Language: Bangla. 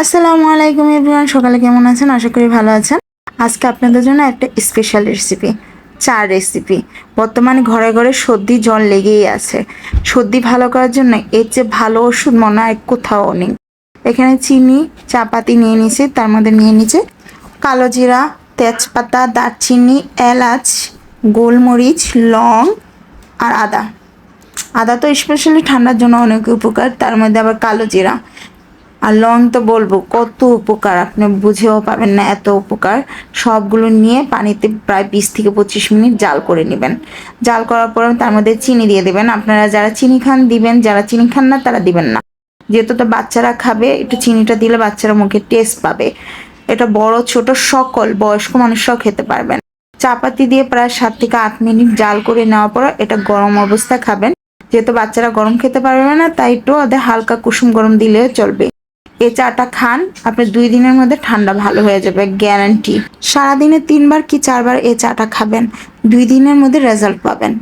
আসসালামু আলাইকুম এভরিওয়ান, সকালে কেমন আছেন? আশা করি ভালো আছেন। আজকে আপনাদের জন্য একটা স্পেশাল রেসিপি চা রেসিপি বর্তমানে ঘরে ঘরে সর্দি জল লেগেই আছে। সর্দি ভালো করার জন্য এর চেয়ে ভালো ওষুধ মনে হয় কোথাও নেই। এখানে চিনি, চাপাতি নিয়ে নিয়েছি, তার মধ্যে নিয়ে নিচ্ছে কালো জিরা, তেজপাতা, দারচিনি, এলাচ, গোলমরিচ, লং আর আদা। আদা তো স্পেশালি ঠান্ডার জন্য অনেক উপকার, তার মধ্যে আবার কালো জিরা। আর লং তো বলব, কত উপকার, আপনি বুঝেও পাবেন না এত উপকার। সবগুলো নিয়ে পানিতে প্রায় বিশ থেকে পঁচিশ মিনিট জাল করে নেবেন। জাল করার পর তার মধ্যে চিনি দিয়ে দেবেন। আপনারা যারা চিনি খান দিবেন, যারা চিনি খান না তারা দিবেন না। যেহেতু তো বাচ্চারা খাবে, একটু চিনিটা দিলে বাচ্চারা মুখে টেস্ট পাবে। এটা বড়, ছোট, সকল বয়স্ক মানুষরাও খেতে পারবেন। চাপাতি দিয়ে প্রায় সাত থেকে আট মিনিট জাল করে নেওয়ার পর এটা গরম অবস্থায় খাবেন। যেহেতু বাচ্চারা গরম খেতে পারবে না, তাই একটু ওদের হালকা কুসুম গরম দিলে চলবে। এই চাটা খান আপনার দুই দিনের মধ্যে ঠান্ডা ভালো হয়ে যাবে গ্যারান্টি সারাদিনে তিনবার কি চারবার এই চাটা খাবেন, দুই দিনের মধ্যে রেজাল্ট পাবেন।